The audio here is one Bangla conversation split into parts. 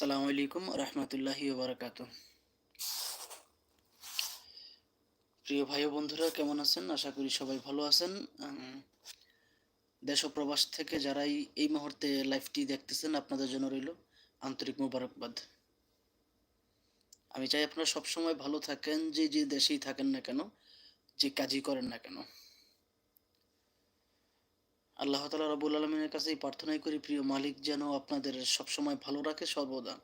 আসসালামু আলাইকুম রহমতুল্লাহি বারাকাত প্রিয় ভাই বন্ধুরা, কেমন আছেন? আশা করি সবাই ভালো আছেন। দেশ প্রবাস থেকে যারাই এই মুহূর্তে লাইভটি দেখতেছেন, আপনাদের জন্য রইল আন্তরিক মোবারকবাদ। আমি চাই আপনারা সবসময় ভালো থাকেন, যে যে দেশেই থাকেন না কেন, যে কাজই করেন না কেন। আল্লাহ তালা রবুল আলমিনের কাছে প্রার্থনাই করি, প্রিয় মালিক যেন আপনাদের সবসময় ভালো রাখে, সর্বদা।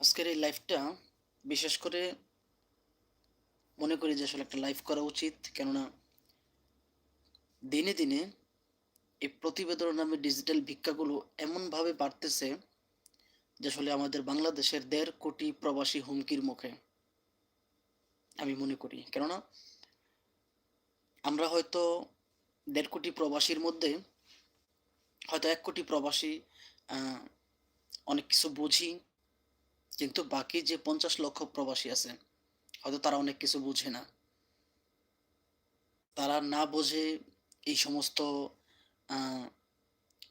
আজকের এই লাইফটা বিশেষ করে মনে করি যে আসলে একটা লাইভ করা উচিত, কেননা দিনে দিনে এই প্রতিবেদন নামে ডিজিটাল ভিক্ষাগুলো এমনভাবে বাড়তেছে যে আসলে আমাদের বাংলাদেশের দেড় কোটি প্রবাসী হুমকির মুখে, আমি মনে করি। কেননা আমরা হয়তো দেড় কোটি প্রবাসীর মধ্যে হয়তো এক কোটি প্রবাসী অনেক কিছু বুঝি, কিন্তু বাকি যে পঞ্চাশ লক্ষ প্রবাসী আছে, হয়তো তারা অনেক কিছু বুঝে না। তারা না বোঝে এই সমস্ত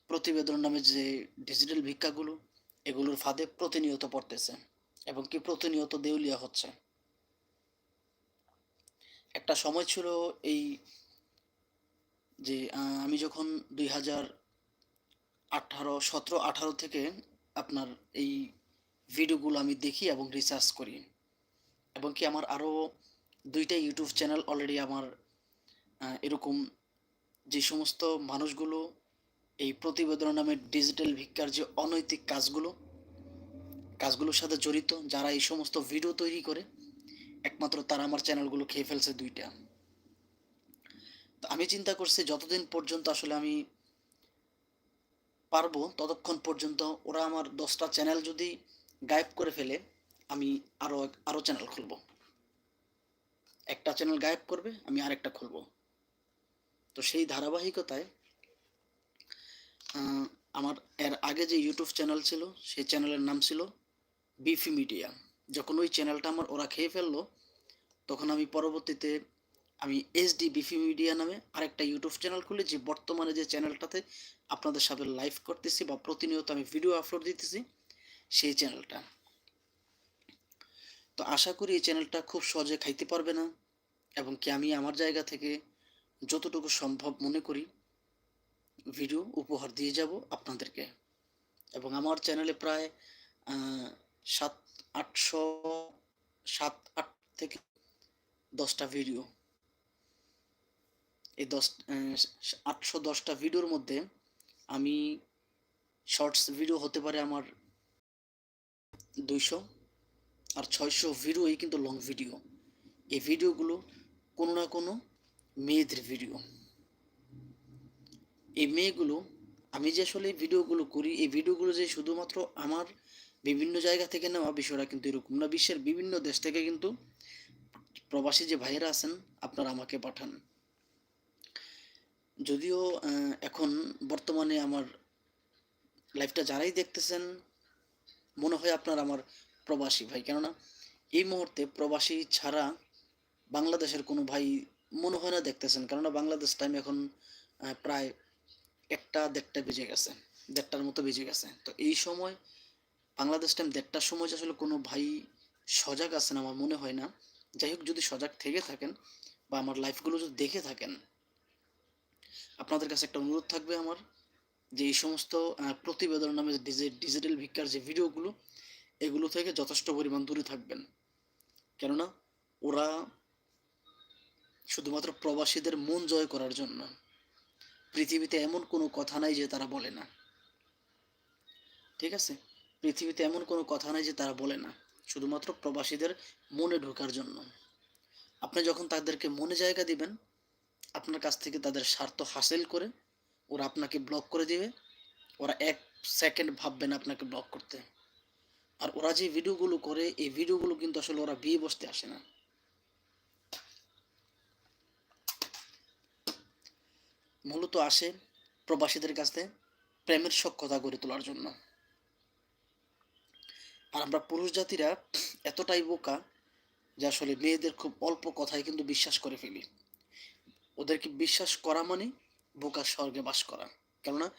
প্রতিবেদন নামে যে ডিজিটাল ভিক্ষাগুলো, এগুলোর ফাঁদে প্রতিনিয়ত পড়তেছে এবং কি প্রতিনিয়ত দেউলিয়া হচ্ছে। একটা সময় ছিল এই যে আমি যখন দুই হাজার আঠারো, সতেরো, আঠারো থেকে আপনার এই ভিডিওগুলো আমি দেখি এবং রিসার্চ করি। এবং কি আমার আরও দুইটা ইউটিউব চ্যানেল অলরেডি আমার এরকম যে সমস্ত মানুষগুলো এই প্রতিবেদন নামে ডিজিটাল ভিক্ষার যে অনৈতিক কাজগুলো, কাজগুলোর সাথে জড়িত, যারা এই সমস্ত ভিডিও তৈরি করে একমাত্র তারা আমার চ্যানেলগুলো খেয়ে ফেলছে দুইটা। তো আমি চিন্তা করছি যতদিন পর্যন্ত আসলে আমি পারব, ততক্ষণ পর্যন্ত ওরা আমার দশটা চ্যানেল যদি গায়েব করে ফেলে, আমি আরও আরও চ্যানেল খুলবো। একটা চ্যানেল গায়েব করবে, আমি আরেকটা খুলবো। তো সেই ধারাবাহিকতায় আমার এর আগে যে ইউটিউব চ্যানেল ছিল, সেই চ্যানেলের নাম ছিল বিফি মিডিয়া যখন ওই চ্যানেলটা আমার ওরা খেয়ে ফেলল, তখন আমি পরবর্তীতে আমি এসডি বিফি মিডিয়া নামে আরেকটা ইউটিউব চ্যানেল খুলে, যে বর্তমানে যে চ্যানেলটাতে আপনাদের সাথে লাইভ করতেছি বা প্রতিনিয়ত আমি ভিডিও আপলোড দিতেছি, সেই চ্যানেলটা তো আশা করি এই চ্যানেলটা খুব সহজে খাইতে পারবে না, এবং কি আমি আমার জায়গা থেকে যতটুকু সম্ভব মনে করি ভিডিও উপহার দিয়ে যাব আপনাদেরকে। এবং আমার চ্যানেলে প্রায় সাত আটশো সাত, আট থেকে দশটা ভিডিও এই দশ আটশো দশটা ভিডিওর মধ্যে আমি শর্টস ভিডিও হতে পারে আমার দুইশো আর ছয়শো ভিডিওই কিন্তু লং ভিডিও এই ভিডিওগুলো কোনো না কোনো মেয়েদের ভিডিও এই মেয়েগুলো, আমি যে আসলে ভিডিওগুলো করি, এই ভিডিওগুলো যে শুধুমাত্র আমার বিভিন্ন জায়গা থেকে নেওয়া বিষয়টা কিন্তু এরকম না। বিশ্বের বিভিন্ন দেশ থেকে কিন্তু প্রবাসী যে ভাইয়েরা আছেন, আপনারা আমাকে পাঠান। যদিও এখন বর্তমানে আমার লাইফটা যারাই দেখতেছেন, মনে হয় আপনার আমার প্রবাসী ভাই। কেননা, এই মুহূর্তে প্রবাসী ছাড়া বাংলাদেশের কোনো ভাই মনে হয় না দেখতেছেন। কেননা, বাংলাদেশ টাইম এখন প্রায় একটা দেড়টা বেজে গেছে, দেড়টার মতো বেজে গেছে। তো এই সময় বাংলাদেশ টাইম দেড়টার সময় আসলে কোনো ভাই সজাগ আছেন আমার মনে হয় না। যাই হোক, যদি সজাগ থেকে থাকেন বা আমার লাইফগুলো যদি দেখে থাকেন, আপনাদের কাছে একটা অনুরোধ থাকবে আমার যে এই সমস্ত প্রতিবেদন নামে ডিজিটাল ভিক্ষার যে ভিডিওগুলো এগুলো থেকে যথেষ্ট পরিমাণ দূরে থাকবেন। কেননা ওরা শুধুমাত্র প্রবাসীদের মন জয় করার জন্য। পৃথিবীতে এমন কোনো কথা নাই যে তারা বলে না। ঠিক আছে? পৃথিবীতে এমন কোনো কথা নাই যে তারা বলে না, শুধুমাত্র প্রবাসীদের মনে ঢোকার জন্য। আপনি যখন তাদেরকে মনে জায়গা দিবেন, আপনার কাছ থেকে তাদের স্বার্থ হাসিল করে ওরা আপনাকে ব্লক করে দিবে, ওরা এক সেকেন্ড ভাববেন আপনাকে ব্লক করতে। আর ওরা যে ভিডিওগুলো করে, এই ভিডিওগুলো কিন্তু আসলে ওরা বিয়ে বসতে আসে না। মূলত আসে প্রবাসীদের কাছে প্রেমের সক্ষতা গড়ে তোলার জন্য। আর আমরা পুরুষ জাতিরা এতটাই বোকা যে আসলে মেয়েদের খুব অল্প কথায় কিন্তু বিশ্বাস করে ফেলি। ওদেরকে বিশ্বাস করা মানে বোকার স্বর্গে বাস করা। কেননা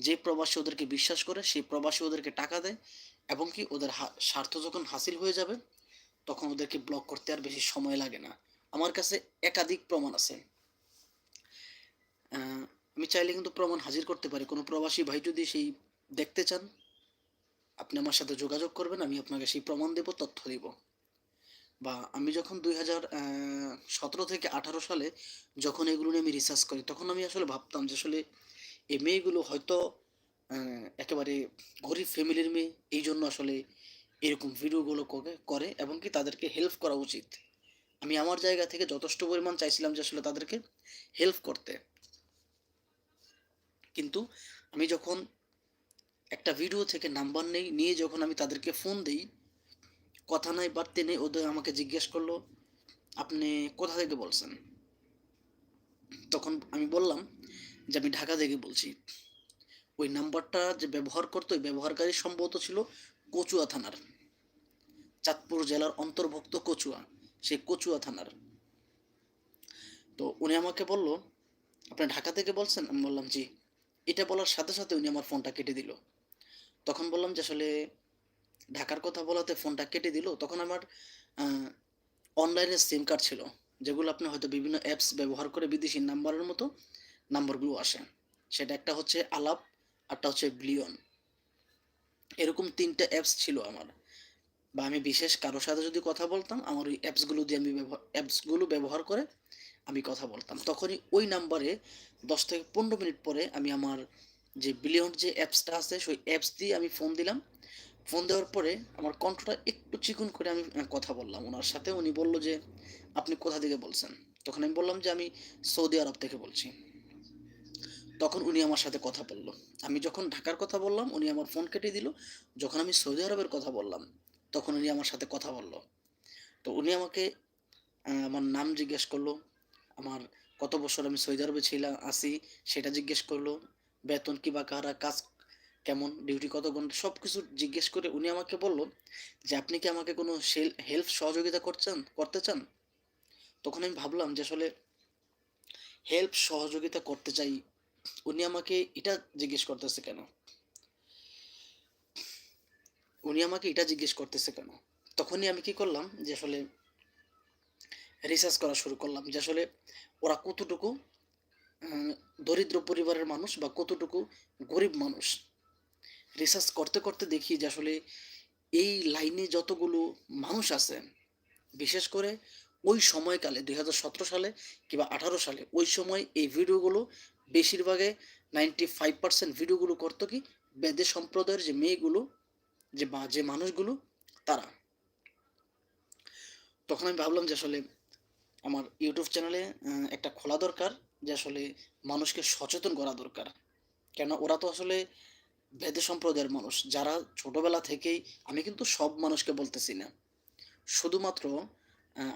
যে প্রবাসী ওদেরকে বিশ্বাস করে, সেই প্রবাসী ওদেরকে টাকা দেয় এবং কি ওদের স্বার্থ যখন হাসিল হয়ে যাবে, তখন ওদেরকে ব্লক করতে আর বেশি সময় লাগে না। আমার কাছে একাধিক প্রমাণ আছে। আমি চাইলে কিন্তু প্রমাণ হাজির করতে পারি। কোনো প্রবাসী ভাই যদি সেই দেখতে চান আপনি আমার সাথে যোগাযোগ করবেন, আমি আপনাকে সেই প্রমাণ দেব, তথ্য দেব। বা আমি যখন দুই হাজার সতেরো থেকে আঠারো সালে যখন এগুলো নিয়ে আমি রিসার্চ করি, তখন আমি আসলে ভাবতাম যে আসলে এই মেয়েগুলো হয়তো একেবারে গরিব ফ্যামিলির মেয়ে, এই জন্য আসলে এরকম ভিডিওগুলো করে করে এবং কি তাদেরকে হেল্প করা উচিত। আমি আমার জায়গা থেকে যথেষ্ট পরিমাণ চাইছিলাম যে আসলে তাদেরকে হেল্প করতে। কিন্তু আমি যখন একটা ভিডিও থেকে নাম্বার নেই, নিয়ে যখন আমি তাদেরকে ফোন দিই, কথা নাই, বাড়তে নেই, ওদের আমাকে জিজ্ঞেস করল, আপনি কোথা থেকে বলছেন? তখন আমি বললাম যে, আমি ঢাকা থেকে বলছি। ওই নাম্বারটা যে ব্যবহার করতো, ওই ব্যবহারকারী সম্ভবত ছিল কচুয়া থানার, চাঁদপুর জেলার অন্তর্ভুক্ত কচুয়া, সেই কচুয়া থানার। তো উনি আমাকে বলল, আপনি ঢাকা থেকে বলছেন? আমি বললাম, জি। এটা বলার সাথে সাথে উনি আমার ফোনটা কেটে দিল। তখন বললাম যে আসলে ঢাকার কথা বলাতে ফোনটা কেটে দিল। তখন আমার অনলাইনে সিম কার্ড ছিল, যেগুলো আপনি হয়তো বিভিন্ন অ্যাপস ব্যবহার করে বিদেশি নাম্বারের মতো নাম্বারগুলো আসে। সেটা একটা হচ্ছে আলাপ আরটা হচ্ছে ব্লিয়ন এরকম তিনটা অ্যাপস ছিল আমার। বা আমি বিশেষ কারোর সাথে যদি কথা বলতাম, আমার ওই অ্যাপসগুলো দিয়ে আমি ব্যবহার অ্যাপসগুলো ব্যবহার করে আমি কথা বলতাম। তখনই ওই নাম্বারে দশ থেকে পনেরো মিনিট পরে আমি আমার যে বিলিয়ন যে অ্যাপসটা আছে, সেই অ্যাপস দিয়ে আমি ফোন দিলাম। ফোন দেওয়ার পরে আমার কণ্ঠটা একটু চিকুন করে আমি কথা বললাম। ওনার সাথে উনি বলল যে, আপনি কোথা থেকে বলছেন? তখন আমি বললাম যে, আমি সৌদি আরব থেকে বলছি। তখন উনি আমার সাথে কথা বলল। আমি যখন ঢাকার কথা বললাম, উনি আমার ফোন কেটে দিল। যখন আমি সৌদি আরবের কথা বললাম, তখন উনি আমার সাথে কথা বলল। তো উনি আমাকে আমার নাম জিজ্ঞেস করল। আমার কত বছর আমি সৌদি আরবে ছিলাম আসি সেটা জিজ্ঞেস করল। বেতন কি বা কারা, কাজ কেমন ডিউটি কত ঘণ্টা সব কিছু জিজ্ঞেস করে উনি আমাকে বলল যে, আপনি কি আমাকে কোনো হেল্প সহযোগিতা করছেন, করতে চান? তখন আমি ভাবলাম যে, আসলে হেল্প সহযোগিতা করতে চাই। উনি আমাকে এটা জিজ্ঞেস করতেছে কেন? উনি আমাকে এটা জিজ্ঞেস করতেছে কেন? তখনই আমি কি করলাম যে, আসলে রিসার্চ করা শুরু করলাম যে, আসলে ওরা কতটুকু দরিদ্র পরিবারের মানুষ বা কতটুকু গরিব মানুষ। রিসার্চ করতে করতে দেখি যে আসলে এই লাইনে যতগুলো মানুষ আছে, বিশেষ করে ওই সময়কালে, দুই হাজার সতেরো সালে কিংবা আঠারো সালে, ওই সময় এই ভিডিওগুলো বেশিরভাগে নাইনটি ফাইভ পার্সেন্ট ভিডিওগুলো করতো কি বেদে সম্প্রদায়ের যে মেয়েগুলো, যে বা যে মানুষগুলো, তারা। তখন আমি ভাবলাম যে আসলে আমার ইউটিউব চ্যানেলে একটা খোলা দরকার। যে আসলে মানুষকে সচেতন করা দরকার। কেন ওরা তো আসলে বেদে সম্প্রদায়ের মানুষ। যারা ছোটবেলা থেকেই, আমি কিন্তু সব মানুষকে বলতেছি না। শুধুমাত্র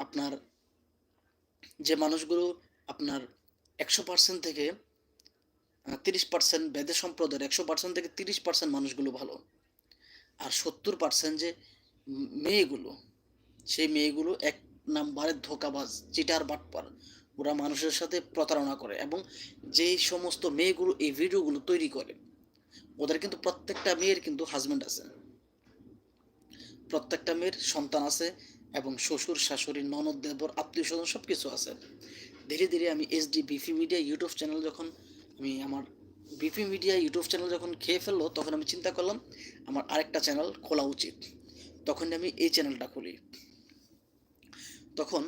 আপনার যে মানুষগুলো আপনার একশো পার্সেন্ট থেকে তিরিশ পার্সেন্ট বেদে সম্প্রদায়ের, একশো পার্সেন্ট থেকে তিরিশ পার্সেন্ট মানুষগুলো ভালো। আর সত্তর পার্সেন্ট যে মেয়েগুলো, সেই মেয়েগুলো এক নাম্বারে ধোকাবাজ, চিটার বাটপার। ওরা মানুষের সাথে প্রতারণা করে এবং যেই সমস্ত মেয়েগুলো এই ভিডিওগুলো তৈরি করে, ওদের কিন্তু প্রত্যেকটা মেয়ের কিন্তু হাজব্যান্ড আছে। প্রত্যেকটা মেয়ের সন্তান আছে এবং শ্বশুর, শাশুড়ি, ননদ, দেবর আত্মীয় স্বজন সব কিছু আছে। ধীরে ধীরে আমি SD BP media YouTube channel যখন আমি আমার বিপি মিডিয়া ইউটিউব চ্যানেল যখন খেয়ে ফেলল, তখন আমি চিন্তা করলাম, আমার আরেকটা চ্যানেল খোলা উচিত। তখন আমি এই চ্যানেলটা খুলি। তখন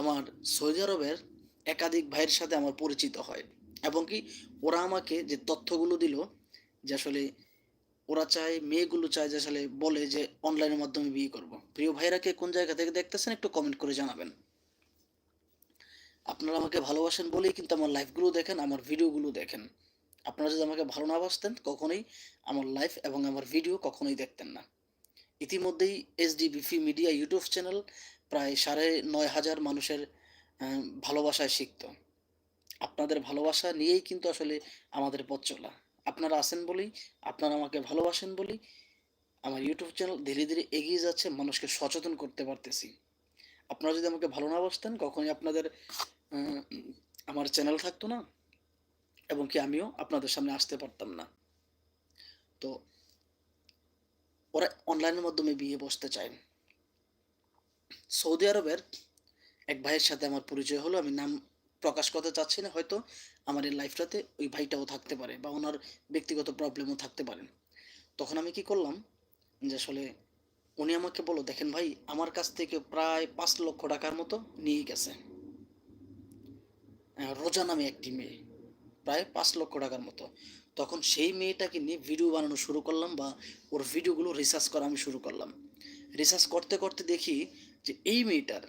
আমার সৌদি আরবের একাধিক ভাইয়ের সাথে আমার পরিচিত হয় এবং কি ওরা আমাকে যে তথ্যগুলো দিল, যে আসলে ওরা চায়, মেয়েগুলো চায় যে আসলে বলে যে অনলাইনের মাধ্যমে বিয়ে করব। প্রিয় ভাইরা কে কোন জায়গা থেকে দেখতেছেন একটু কমেন্ট করে জানাবেন। আপনারা আমাকে ভালোবাসেন বলেই কিন্তু আমার লাইভগুলো দেখেন, আমার ভিডিওগুলো দেখেন। আপনারা যদি আমাকে ভালো না বাসতেন, কখনোই আমার লাইভ এবং আমার ভিডিও কখনোই দেখতেন না। ইতিমধ্যেই SD BP media YouTube channel প্রায় সাড়ে নয় হাজার মানুষের ভালোবাসায় শিখত আপনাদের ভালোবাসা নিয়েই কিন্তু আসলে আমাদের পথ চলা। আপনারা আছেন বলেই, আপনারা আমাকে ভালোবাসেন বলেই আমার ইউটিউব চ্যানেল ধীরে ধীরে এগিয়ে যাচ্ছে, মানুষকে সচেতন করতে পারতেছি। আপনারা যদি আমাকে ভালো না বাসতেন, কখনোই আপনাদের আমার চ্যানেল থাকতো না এবং কি আমিও আপনাদের সামনে আসতে পারতাম না। তো ওরা অনলাইনের মাধ্যমে বিয়ে বসতে চায়। সৌদি আরবের এক ভাইয়ের সাথে আমার পরিচয় হলো, আমি নাম প্রকাশ করতে চাচ্ছি না, হয়তো আমার এই লাইফটাতে ওই ভাইটাও থাকতে পারে বা ওনার ব্যক্তিগত প্রবলেমও থাকতে পারে। তখন আমি কি করলাম যে আসলে উনি আমাকে বলল, দেখেন ভাই, আমার কাছ থেকে প্রায় পাঁচ লক্ষ টাকার মতো নিয়ে গেছে। রোজা নামে একটি মেয়ে, প্রায় পাঁচ লক্ষ টাকার মতো। তখন সেই মেয়েটাকে নিয়ে ভিডিও বানানো শুরু করলাম বা ওর ভিডিওগুলো রিসার্চ করা আমি শুরু করলাম। রিসার্চ করতে করতে দেখি যে এই মেয়েটার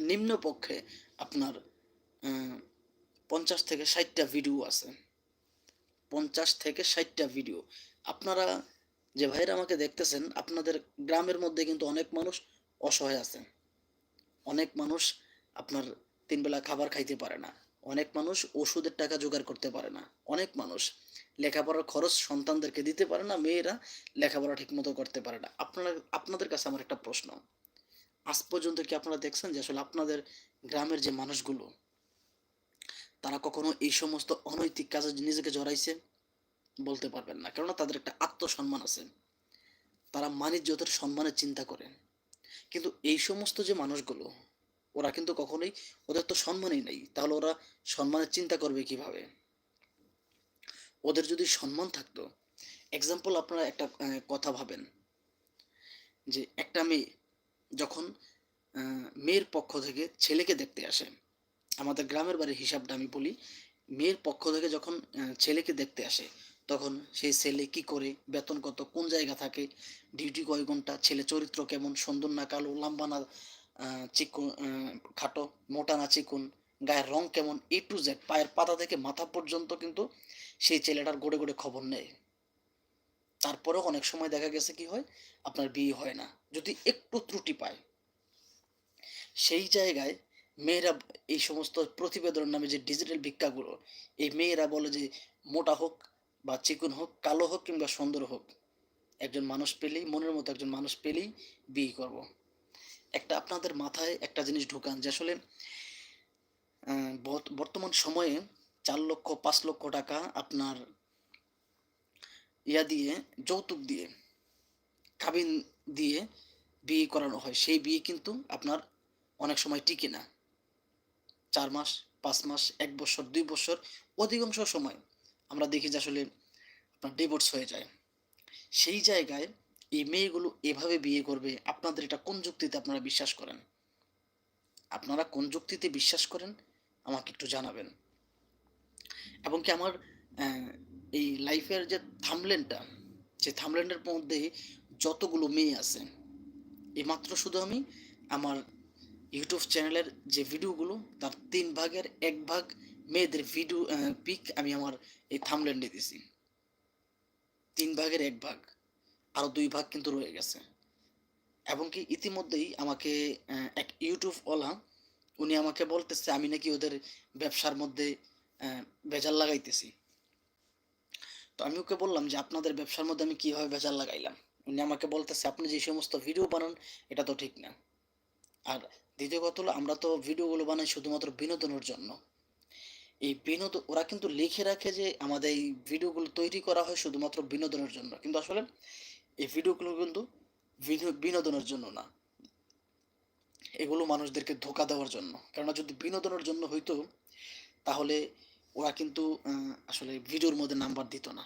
নিম্নপক্ষে আপনার পঞ্চাশ থেকে ষাটটা ভিডিও আছে। পঞ্চাশ থেকে ষাটটা ভিডিও আপনারা যে ভাইরা আমাকে দেখতেছেন, আপনাদের গ্রামের মধ্যে কিন্তু অনেক মানুষ অসহায় আছে। অনেক মানুষ আপনার তিনবেলা খাবার খাইতে পারে না। অনেক মানুষ ওষুধের টাকা জোগাড় করতে পারে না। অনেক মানুষ লেখাপড়ার খরচ সন্তানদেরকে দিতে পারে না, মেয়েরা লেখাপড়া ঠিকমতো করতে পারে না। আপনারা, আপনাদের কাছে আমার একটা প্রশ্ন। আজ পর্যন্ত কি আপনারা দেখছেন যে আসলে আপনাদের গ্রামের যে মানুষগুলো, তারা কখনো এই সমস্ত অনৈতিক কাজে নিজেকে জড়াইছে বলতে পারবেন না। কেননা তাদের একটা আত্মসম্মান আছে। তারা মানিজ্যতের সম্মানের চিন্তা করে। কিন্তু এই সমস্ত যে মানুষগুলো, ওরা কিন্তু কখনোই ওদের তো সম্মানই নেই। তাহলে ওরা সম্মানের চিন্তা করবে কীভাবে? ওদের যদি সম্মান থাকতো এক্সাম্পল আপনারা একটা কথা ভাবেন যে একটা মেয়ে যখন মেয়ের পক্ষ থেকে ছেলেকে দেখতে আসে, আমাদের গ্রামের বাড়ির হিসাবটা আমি বলি, মেয়ের পক্ষ থেকে যখন ছেলেকে দেখতে আসে, তখন সেই ছেলে কি করে, বেতন কত, কোন জায়গা থাকে, ডিউটি কয় ঘণ্টা, ছেলে চরিত্র কেমন, সুন্দর না কালো, লম্বা না চিকন খাটো, মোটা না চিকুন, গায়ের রং কেমন এ টু জেড পায়ের পাতা থেকে মাথা পর্যন্ত কিন্তু সেই ছেলেটার গোড়ে গোড়ে খবর নেয়। তারপরেও অনেক সময় দেখা গেছে কি হয়, আপনার বিয়ে হয় না। যদি একটু ত্রুটি পায়, সেই জায়গায় মেয়েরা এই সমস্ত প্রতিবেদন নামে যে ডিজিটাল ভিক্ষাগুলো, এই মেয়েরা বলে যে মোটা হোক বা চিকন হোক, কালো হোক কিংবা সুন্দর হোক, একজন মানুষ পেলেই, মনের মতো একজন মানুষ পেলেই বিয়ে করব। একটা আপনাদের মাথায় একটা জিনিস ঢুকান যে আসলে বর্তমান সময়ে চার লক্ষ, পাঁচ লক্ষ টাকা আপনার ইয়া দিয়ে, যৌতুক দিয়ে কাবিন দিয়ে বিয়ে করানো হয়। সেই বিয়ে কিন্তু আপনার অনেক সময় টিকে না। চার মাস, পাঁচ মাস, এক বছর, দুই বছর, অধিকাংশ সময় আমরা দেখি যে আসলে আপনার ডিভোর্স হয়ে যায়। সেই জায়গায় এই মেয়েগুলো এভাবে বিয়ে করবে, আপনাদের এটা কোন যুক্তিতে আপনারা বিশ্বাস করেন? আপনারা কোন যুক্তিতে বিশ্বাস করেন? আমাকে একটু জানাবেন। এবং কি আমার এই লাইফের যে থামলেনটা, যে থামলেনের মধ্যে যতগুলো মেয়ে আছে, এইমাত্র শুধু আমি, আমার ইউটিউব চ্যানেলের যে ভিডিওগুলো, তার তিন ভাগের এক ভাগ মেয়েদের ভিডিও পিক আমি আমার এই থামলেন্ডে দিছি। তিন ভাগের এক ভাগ, আরও দুই ভাগ কিন্তু রয়ে গেছে। এবং কি ইতিমধ্যেই আমাকে এক ইউটিউব ইউটিউবওয়ালা উনি আমাকে বলতেছে, আমি নাকি ওদের ব্যবসার মধ্যে ভেজাল লাগাইতেছি। তো আমি ওকে বললাম যে, আপনাদের ব্যবসার মধ্যে আমি কীভাবে ভেজাল লাগাইলাম? উনি আমাকে বলতেছে, আপনি যে সমস্ত ভিডিও বানান, এটা তো ঠিক না। আর দ্বিতীয় কথা হলো, আমরা তো ভিডিওগুলো বানাই শুধুমাত্র বিনোদনের জন্য। এই বিনোদন ওরা কিন্তু লিখে রাখে যে, আমাদের এই ভিডিওগুলো তৈরি করা হয় শুধুমাত্র বিনোদনের জন্য। কিন্তু আসলে এই ভিডিওগুলো কিন্তু বিনো- বিনোদনের জন্য না। এগুলো মানুষদেরকে ধোকা দেওয়ার জন্য। কেননা যদি বিনোদনের জন্য হইতো, তাহলে ওরা কিন্তু আসলে ভিডিওর মধ্যে নাম্বার দিত না।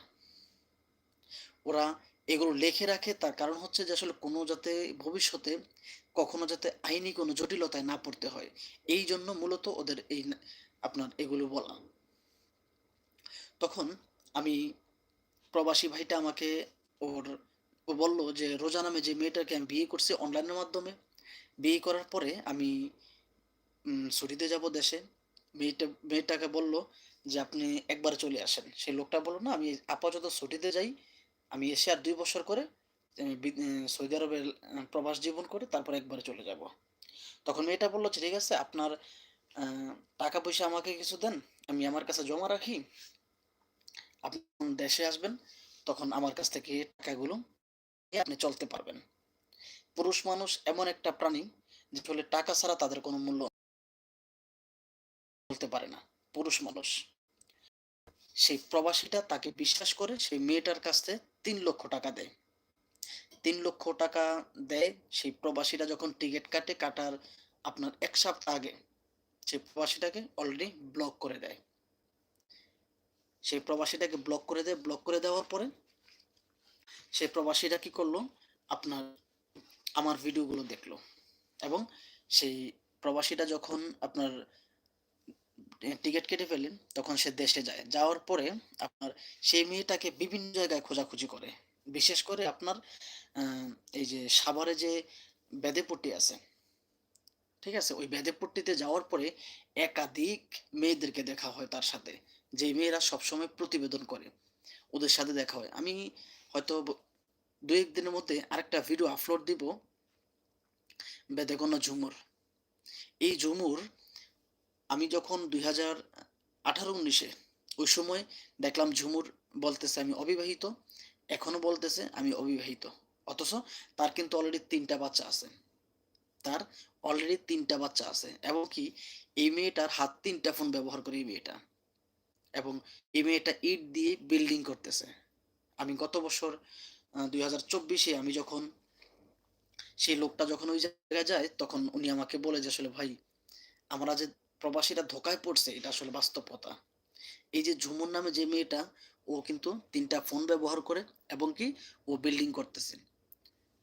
ওরা এগুলো লিখে রাখে, তার কারণ হচ্ছে যে আসলে কোনো যাতে ভবিষ্যতে কখনো যাতে আইনি কোনো জটিলতায় না পড়তে হয়। এই জন্য মূলত ওদের এই আপনার এগুলো বলা। তখন আমি প্রবাসী ভাইটা আমাকে ওর, ও বলল যে, রোজা নামে যে মেয়েটাকে আমি বিয়ে করছি অনলাইনের মাধ্যমে, বিয়ে করার পরে আমি ছুটিতে যাব দেশে। মেয়েটা, মেয়েটাকে বলল যে আপনি একবার চলে আসেন। সেই লোকটা বলল, না, আমি আপাতত ছুটিতে যাই। আমি এসে আর দুই বছর করে সৌদি আরবের প্রবাস জীবন করে তারপর একবার চলে যাব। তখন মেয়েটা বলল ঠিক আছে, আপনার টাকা পয়সা আমাকে কিছু দেন, আমি আমার কাছে জমা রাখি। আপনি দেশে আসবেন, তখন আমার কাছ থেকে টাকাগুলো আপনি চলতে পারবেন। পুরুষ মানুষ এমন একটা প্রাণী, যে আসলে টাকা ছাড়া তাদের কোনো মূল্য বলতে পারে না। পুরুষ মানুষ। সেই প্রবাসীটা তাকে বিশ্বাস করে সেই মেয়েটার কাছ তিন লক্ষ টাকা দেয়। তিন লক্ষ টাকা দেয় সেই প্রবাসীটা যখন টিকিট কাটে, কাটার আপনার এক সপ্তাহ আগে সেই প্রবাসীটাকে অলরেডি ব্লক করে দেয়। সেই প্রবাসীটাকে ব্লক করে দেয় ব্লক করে দেওয়ার পরে সেই প্রবাসীটা কি করল? আপনার, আমার ভিডিওগুলো দেখল। এবং সেই প্রবাসীটা যখন আপনার টিকিট কেটে ফেলেন তখন সে দেশে যায়। যাওয়ার পরে আপনার সেই মেয়েটাকে বিভিন্ন জায়গায় খোঁজাখুঁজি করে। বিশেষ করে আপনার এই যে সাভারে যে বেদেপট্টি আছে, ঠিক আছে? ওই বেদেপট্টিতে যাওয়ার পরে একাধিক মেয়েদেরকে দেখা হয় তার সাথে যে মেয়েরা সবসময় প্রতিবেদন করে, ওদের সাথে দেখা হয়। আমি হয়তো দু এক দিনের মধ্যে আরেকটা ভিডিও আপলোড দিব বেদেগন্য ঝুমুর। এই ঝুমুর আমি যখন দুই হাজার আঠারো উনিশে ওই সময় দেখলাম ঝুমুর বলতেছে আমি অবিবাহিত এখনও বলতেছে আমি অবিবাহিত। অথচ তার কিন্তু অলরেডি তিনটা বাচ্চা আছে। তার অলরেডি তিনটা বাচ্চা আছে এবং কি এই মেয়েটার হাত তিনটা ফোন ব্যবহার করে এই মেয়েটা এবং এই মেয়েটা ইট দিয়ে বিল্ডিং করতেছে। আমি গত বছর দুই হাজার চব্বিশে আমি যখন সেই লোকটা যখন ওই জায়গায় যায় তখন উনি আমাকে বলে যে, আসলে ভাই, আমরা যে প্রবাসীরা ধোকায় পড়ছে, এটা আসলে বাস্তবতা। এই যে ঝুমুর নামে যে মেয়েটা, ও কিন্তু তিনটা ফোন ব্যবহার করে এবং কি ও বিল্ডিং করতেছে।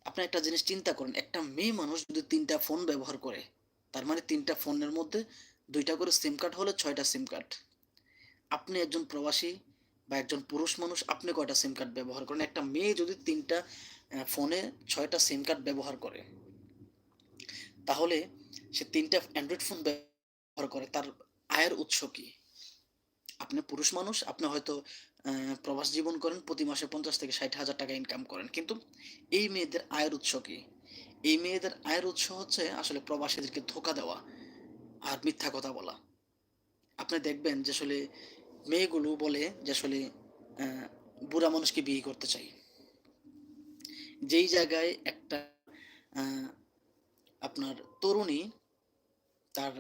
আপনি একটা জিনিস চিন্তা করেন, একটা মেয়ে মানুষ যদি তিনটা ফোন ব্যবহার করে, তার মানে তিনটা ফোনের মধ্যে দুইটা করে সিম কার্ড হলে ছয়টা সিম কার্ড আপনি একজন প্রবাসী বা একজন পুরুষ মানুষ, আপনি কয়টা সিম কার্ড ব্যবহার করেন? একটা মেয়ে যদি তিনটা ফোনে ছয়টা সিম কার্ড ব্যবহার করে, তাহলে সে তিনটা অ্যান্ড্রয়েড ফোন ব্যবহার করে, তার আয়ের উৎস কি? আপনি পুরুষ মানুষ, আপনি হয়তো প্রবাস জীবন করেন, প্রতি মাসে পঞ্চাশ থেকে ষাট হাজার টাকা ইনকাম করেন। কিন্তু এই মেয়েদের আয়ের উৎস কি? এই মেয়েদের আয়ের উৎস হচ্ছে আসলে প্রবাসীদেরকে ধোকা দেওয়া আর মিথ্যা কথা বলা। আপনি দেখবেন যে আসলে মেয়েগুলো বলে যে আসলে বুড়া মানুষকে বিয়ে করতে চাই। যেই জায়গায় একটা আপনার তরুণী তার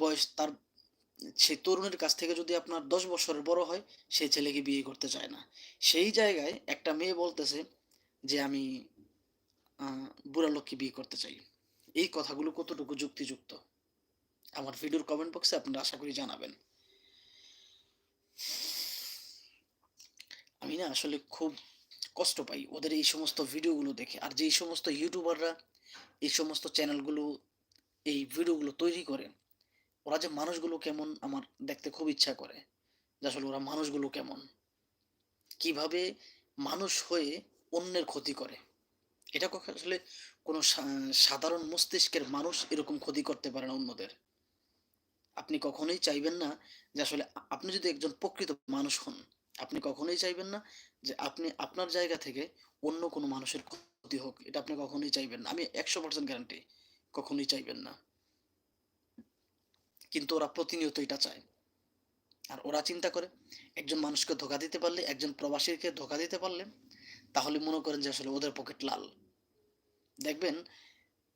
বয়স তার সেই তরুণের কাছ থেকে যদি আপনার দশ বছরের বড় হয় সেই ছেলেকে বিয়ে করতে চায় না। সেই জায়গায় একটা মেয়ে বলতেছে যে, আমি বুড়া লোককে বিয়ে করতে চাই। এই কথাগুলো কতটুকু যুক্তিযুক্ত? আমার ভিডিওর কমেন্ট বক্সে আপনারা আশা করি জানাবেন। আমি না আসলে খুব কষ্ট পাই ওদের এই সমস্ত ভিডিওগুলো দেখে। আর যেই সমস্ত ইউটিউবাররা এই সমস্ত চ্যানেলগুলো এই ভিডিওগুলো তৈরি করে ওরা যে মানুষগুলো কেমন আমার দেখতে খুব ইচ্ছা করে, যে আসলে ওরা মানুষগুলো কেমন? কীভাবে মানুষ হয়ে অন্যের ক্ষতি করে? এটা আসলে কোনো সাধারণ মস্তিষ্কের মানুষ এরকম ক্ষতি করতে পারে না অন্যদের। আপনি কখনোই চাইবেন না যে আসলে আপনি যদি একজন প্রকৃত মানুষ হন, আপনি কখনোই চাইবেন না যে আপনি আপনার জায়গা থেকে অন্য কোনো মানুষের ক্ষতি হোক। এটা আপনি কখনোই চাইবেন না। আমি একশো পার্সেন্ট গ্যারান্টি কখনোই চাইবেন না। কিন্তু ওরা প্রতিনিয়ত এটা চায়। আর ওরা চিন্তা করে, একজন মানুষকে ধোকা দিতে পারলে, একজন প্রবাসীকে ধোকা দিতে পারলে, তাহলে মনে করেন যে আসলে ওদের পকেট লাল। দেখবেন,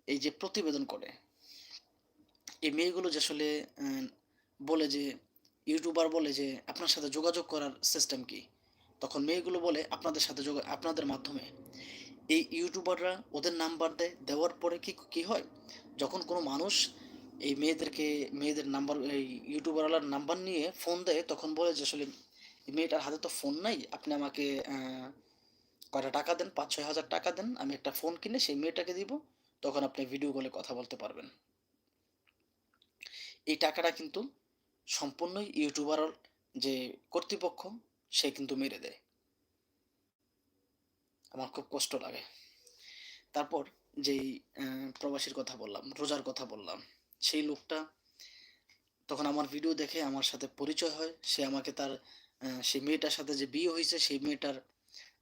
এই যে প্রতিবেদন করে, এই মেয়েগুলো যে আসলে বলে যে, ইউটিউবার বলে যে, আপনার সাথে যোগাযোগ করার সিস্টেম কি? তখন মেয়েগুলো বলে, আপনাদের সাথে যোগা, আপনাদের মাধ্যমে। এই ইউটিউবাররা ওদের নাম্বার দেয়, দেওয়ার পরে কি কি হয়? যখন কোনো মানুষ এই মেয়েদেরকে, মেয়েদের নাম্বার, এই ইউটিউবারওয়ালার নাম্বার নিয়ে ফোন দেয়, তখন বলে যে, আসলে এই মেয়েটার হাতে তো ফোন নাই, আপনি আমাকে কয়টা টাকা দেন? পাঁচ, ছয় হাজার টাকা দেন, আমি একটা ফোন কিনে সেই মেয়েটাকে দিব, তখন আপনি ভিডিও কলে কথা বলতে পারবেন। এই টাকাটা কিন্তু সম্পূর্ণই ইউটিউবার যে কর্তৃপক্ষ, সে কিন্তু মেরে দেয়। আমার খুব কষ্ট লাগে। তারপর যেই প্রবাসীর কথা বললাম, রোজার কথা বললাম সেই লোকটা তখন আমার ভিডিও দেখে আমার সাথে পরিচয় হয়। সে আমাকে তার সেই মেয়েটার সাথে যে বিয়ে হয়েছে, সেই মেয়েটার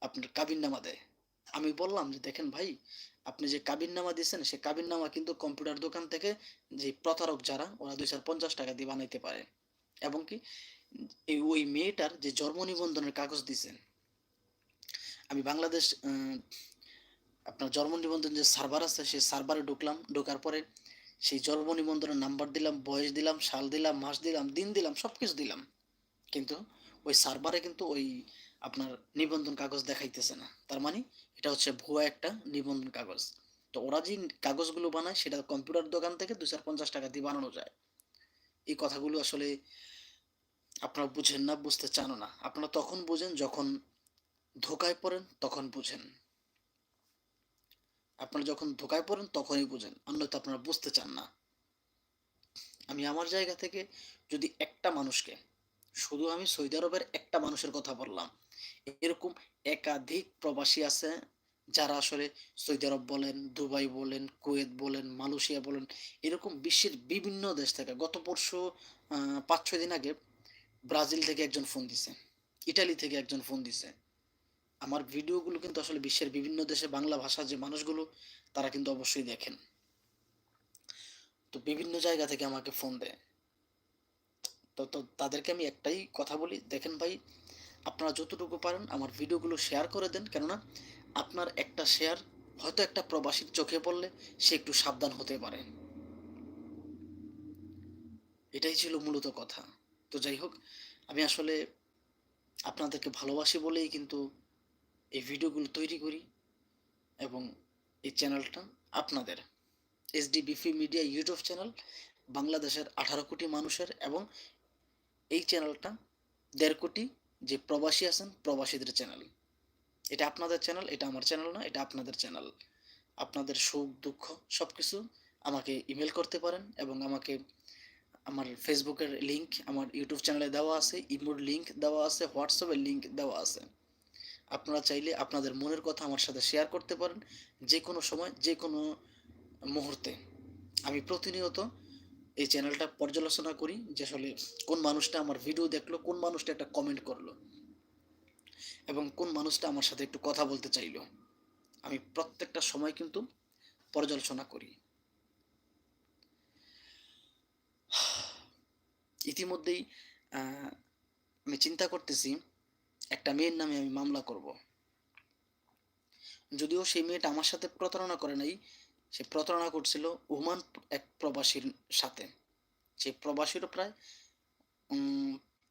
আপনার কাবিননামা দেয়। আমি বললাম যে, দেখেন ভাই, আপনি যে কাবিননামা দিয়েছেন, সে কাবিননামা কিন্তু কম্পিউটার দোকান থেকে যে প্রতারক যারা, ওরা দুইশো পঞ্চাশ টাকা দিয়ে বানাইতে পারে। এবং কি, এই ওই মেয়েটার যে জন্ম নিবন্ধনের কাগজ দিয়েছেন, আমি বাংলাদেশ আপনার জন্ম নিবন্ধন যে সার্ভার আছে, সেই সার্ভারে ঢুকলাম। ঢোকার পরে সেই জন্ম নিবন্ধনের নাম্বার দিলাম, বয়স দিলাম, সাল দিলাম, মাস দিলাম, দিন দিলাম সব কিছু দিলাম। কিন্তু ওই সার্ভারে কিন্তু ওই আপনার নিবন্ধন কাগজ দেখাইতেছে না। তার মানে এটা হচ্ছে ভুয়া একটা নিবন্ধন কাগজ। তো ওরা যে কাগজগুলো বানায়, সেটা কম্পিউটার দোকান থেকে দুশো পঞ্চাশ টাকা দিয়ে বানানো যায়। এই কথাগুলো আসলে আপনারা বুঝেন না, বুঝতে চান না। আপনারা তখন বুঝেন, যখন ধোকায় পড়েন, তখন বুঝেন। আপনারা যখন ধোকায় পড়েন তখনই বুঝেন অন্যথা আপনারা বুঝতে চান না। আমি আমার জায়গা থেকে যদি একটা মানুষকে, শুধু আমি সৌদি আরবের একটা মানুষের কথা বললাম, এরকম একাধিক প্রবাসী আছে যারা আসলে সৌদি আরব বলেন, দুবাই বলেন, কুয়েত বলেন, মালয়েশিয়া বলেন, এরকম বিশ্বের বিভিন্ন দেশ থেকে গত পরশু পাঁচ ছয় দিন আগে ব্রাজিল থেকে একজন ফোন দিছে, ইটালি থেকে একজন ফোন দিছে। আমার ভিডিওগুলো কিন্তু আসলে বিশ্বের বিভিন্ন দেশে বাংলা ভাষা যে মানুষগুলো, তারা কিন্তু অবশ্যই দেখেন। তো বিভিন্ন জায়গা থেকে আমাকে ফোন দেয়। তো তো তাদেরকে আমি একটাই কথা বলি, দেখেন ভাই, আপনারা যতটুকু পারেন আমার ভিডিওগুলো শেয়ার করে দেন। কেননা, আপনার একটা শেয়ার হয়তো একটা প্রবাসীর চোখে পড়লে সে একটু সাবধান হতে পারে। এটাই ছিল মূলত কথা। তো যাই হোক, আমি আসলে আপনাদেরকে ভালোবাসি বলেই কিন্তু ভিডিওগুলো তৈরি করি এবং এই চ্যানেলটা আপনাদের SD BP media YouTube channel বাংলাদেশের আঠারো কোটি মানুষের এবং এই চ্যানেলটা দেড় কোটি যে প্রবাসী আছেন প্রবাসীদের চ্যানেল। এটা আপনাদের চ্যানেল, এটা আমার চ্যানেল না, এটা আপনাদের চ্যানেল। আপনাদের সুখ, দুঃখ সব কিছু আমাকে ইমেল করতে পারেন এবং আমাকে আমার ফেসবুকের লিংক, আমার ইউটিউব চ্যানেলে দেওয়া আছে, ইমোর লিংক দেওয়া আছে, হোয়াটসঅ্যাপের লিংক দেওয়া আছে। আপনারা চাইলে আপনাদের মনের কথা আমার সাথে শেয়ার করতে পারেন যে কোনো সময় যে কোনো মুহূর্তে। আমি প্রতিনিয়ত এই চ্যানেলটা পর্যালোচনা করি যে আসলে কোন মানুষটা আমার ভিডিও দেখল, কোন মানুষটা একটা কমেন্ট করল এবং কোন মানুষটা আমার সাথে একটু কথা বলতে চাইলো। আমি প্রত্যেকটা সময় কিন্তু পর্যালোচনা করি। ইতিমধ্যেই আমি চিন্তা করতেছি একটা মেয়ের নামে আমি মামলা করব। যদিও সেই মেয়েটা আমার সাথে প্রতারণা করে নাই, সে প্রতারণা করছিল ওমান এক প্রবাসীর সাথে। সেই প্রবাসীরও প্রায়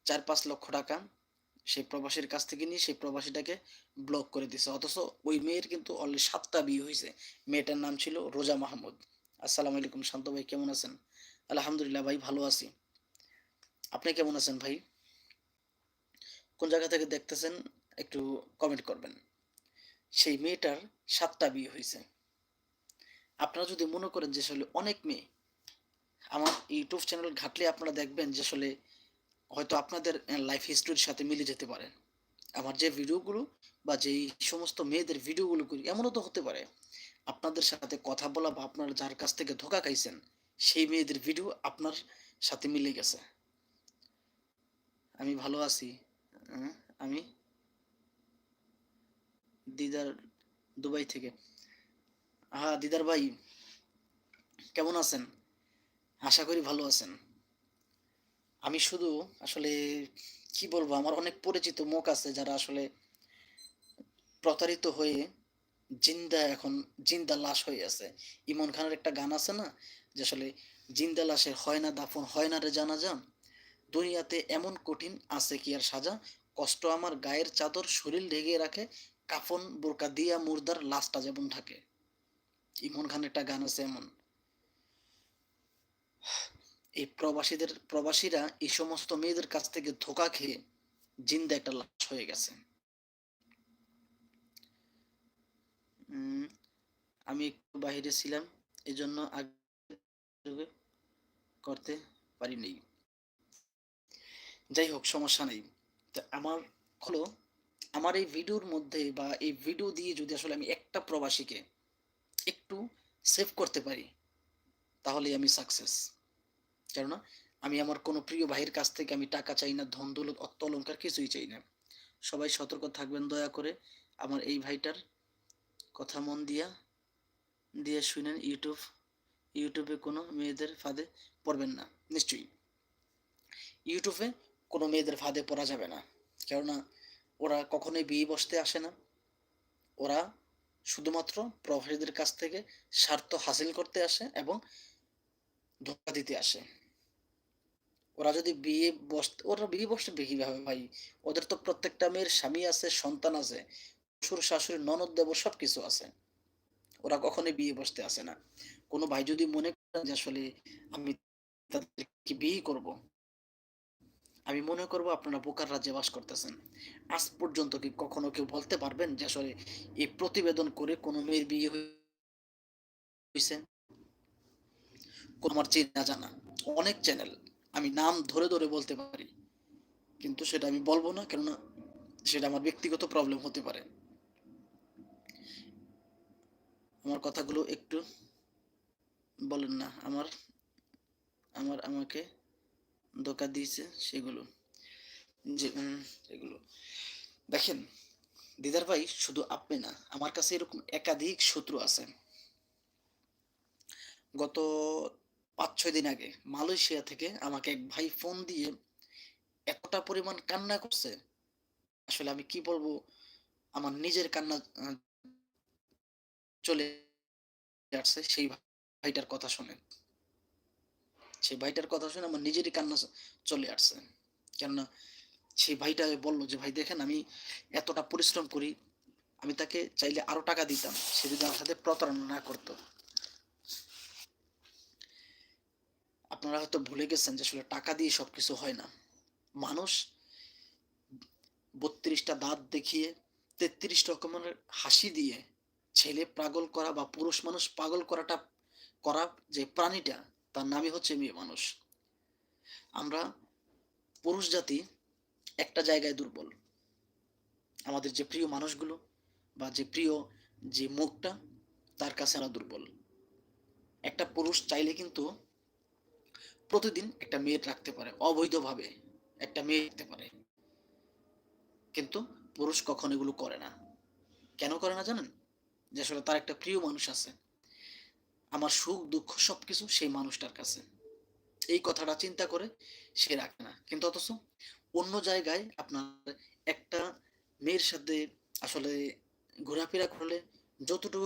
চার পাঁচ লক্ষ টাকা সেই প্রবাসীর কাছ থেকে নিয়ে সেই প্রবাসীটাকে ব্লক করে দিছে। অথচ ওই মেয়ের কিন্তু অলরেডি সাতটা বিয়ে হয়েছে। মেয়েটার নাম ছিল রোজা মাহমুদ। আসসালামু আলাইকুম শান্ত ভাই, কেমন আছেন? আলহামদুলিল্লাহ ভাই, ভালো আছি। আপনি কেমন আছেন ভাই? কোন জায়গা থেকে দেখতেছেন, একটু কমেন্ট করবেন। সেই মেয়েটার সাতটা বিয়ে হয়েছে। আপনারা যদি মনে করেন যে আসলে অনেক মেয়ে, আমার ইউটিউব চ্যানেল ঘাটলে আপনারা দেখবেন যে আসলে হয়তো আপনাদের লাইফ হিস্টোরির সাথে মিলে যেতে পারে। আমার যে ভিডিওগুলো বা যেই সমস্ত মেয়েদের ভিডিওগুলো করি, এমনও তো হতে পারে। আপনাদের সাথে কথা বলা বা আপনার যার কাছ থেকে ধোকা খাইছেন, সেই মেয়েদের ভিডিও আপনার সাথে মিলে গেছে। আমি ভালো আছি। আমি দিদার দুবাই থেকে। হ্যাঁ দিদার ভাই, কেমন আছেন? আশা করি ভালো আছেন। আমি শুধু আসলে কি বলব, আমার অনেক পরিচিত মুখ আছে যারা আসলে প্রতারিত হয়ে জিন্দা এখন, জিন্দা লাশ হয়ে আছে। ইমন খানের একটা গান আছে না, যে আসলে জিন্দা লাশে হয় না দাফন, হয় না রে জানা যান দুনিয়াতে এমন কঠিন আছে কি আর সাজা? কষ্ট আমার গায়ের চাদর শরীর ঢেকে রাখে, কাফন, বোরকা দিয়া মুর্দার লাশটা যেমন থাকে। ইমন খানের একটা গান আছে এমন। এই প্রবাসীদের, প্রবাসীরা এই সমস্ত মেয়েদের কাছ থেকে ধোকা খেয়ে জিন্দা একটা লাশ হয়ে গেছে। আমি একটু বাইরে ছিলাম এই জন্য আগে করতে পারিনি যাই হোক, সমস্যা নেই। তো আমার হলো, আমার এই ভিডিওর মধ্যে বা এই ভিডিও দিয়ে যদি আসলে আমি একটা প্রবাসীকে একটু সেভ করতে পারি, তাহলেই আমি সাকসেস কেননা, আমি আমার কোনো প্রিয় ভাইয়ের কাছ থেকে আমি টাকা চাই না, ধন দৌলত, অর্থ অলঙ্কার কিছুই চাই না। সবাই সতর্ক থাকবেন, দয়া করে আমার এই ভাইটার কথা মন দিয়া, দিয়ে শুনেন। ইউটিউব, ইউটিউবে কোনো মেয়েদের ফাঁদে পড়বেন না, নিশ্চয়ই। ইউটিউবে কোনো মেয়েদের ফাঁদে পড়া যাবে না কেননা ওরা কখনোই বিয়ে বসতে আসে না ওরা শুধুমাত্র প্রবাসীদের কাছ থেকে স্বার্থ হাসিল করতে আসে এবং ধোকা দিতে আসে ওরা যদি বিয়ে বসতে ওরা বিয়ে বসবে কীভাবে ভাই? ওদের তো প্রত্যেকটা মেয়ের স্বামী আছে, সন্তান আছে, শ্বশুর-শাশুড়ি, ননদ-দেবর সবকিছু আছে। ওরা কখনোই বিয়ে বসতে আসে না। কোনো ভাই যদি মনে করেন যে আসলে আমি তাদেরকে বিয়ে করব। আমি মনে করব আপনারা বোকার রাজ্যে বাস করতেছেন। আজ পর্যন্ত কি কখনো কেউ বলতে পারবেন যে আসলে এই প্রতিবেদন করে কোন মেয়ের বিয়ে হয়েছে কোন আমার চেনা জানা অনেক চ্যানেল আমি নাম ধরে, ধরে বলতে পারি। কিন্তু সেটা আমি বলব না কেননা সেটা আমার ব্যক্তিগত প্রবলেম হতে পারে। আমার কথাগুলো একটু বলেন না। আমার আমার আমাকে ধোঁকা দিয়েছে সেগুলো। যে এগুলো। দেখেন দিদার ভাই শুধু আপনি না, আমার কাছে এরকম একাধিক শত্রু আছে। গত ৫-৬ দিন আগে মালয়েশিয়া থেকে আমাকে এক ভাই ফোন দিয়ে এতটা পরিমাণ কান্না করছে, আসলে আমি কি বলব? আমার নিজের কান্না চলে আসছে সেই ভাইটার কথা শুনে। সেই ভাইটার কথা শুনে আমার নিজেরই কান্না চলে আসছে। কেননা সেই ভাইটা বলল যে, "ভাই দেখেন আমি এতটা পরিশ্রম করি, আমি তাকে চাইলে আরও টাকা দিতাম। সে যদি আমার সাথে প্রতারণা না করতো আপনারা হয়তো ভুলে গেছেন যে আসলে টাকা দিয়ে সবকিছু হয় না। মানুষ বত্রিশটা দাঁত দেখিয়ে ৩৩ রকমের হাসি দিয়ে ছেলে পাগল করা বা পুরুষ মানুষ পাগল করাটা করা যে প্রাণীটা তার নামই হচ্ছে মেয়ে মানুষ। আমরা পুরুষ জাতি একটা জায়গায় দুর্বল। আমাদের যে প্রিয় মানুষগুলো বা যে প্রিয় যে মুখটা, তার কাছে আমরা দুর্বল। একটা পুরুষ চাইলে কিন্তু প্রতিদিন একটা মেয়ে রাখতে পারে, অবৈধভাবে একটা মেয়ে রাখতে পারে। কিন্তু পুরুষ কখন এগুলো করে না। কেন করে না জানেন? যে আসলে তার একটা প্রিয় মানুষ আছে। আমার সুখ, দুঃখ, সবকিছু সেই মানুষটার কাছে। এই কথাটা চিন্তা করে সে রাখে না। কিন্তু অথচ অন্য জায়গায় আপনার একটা মেয়ের সাথে আসলে ঘোরাফেরা করলে যতটুকু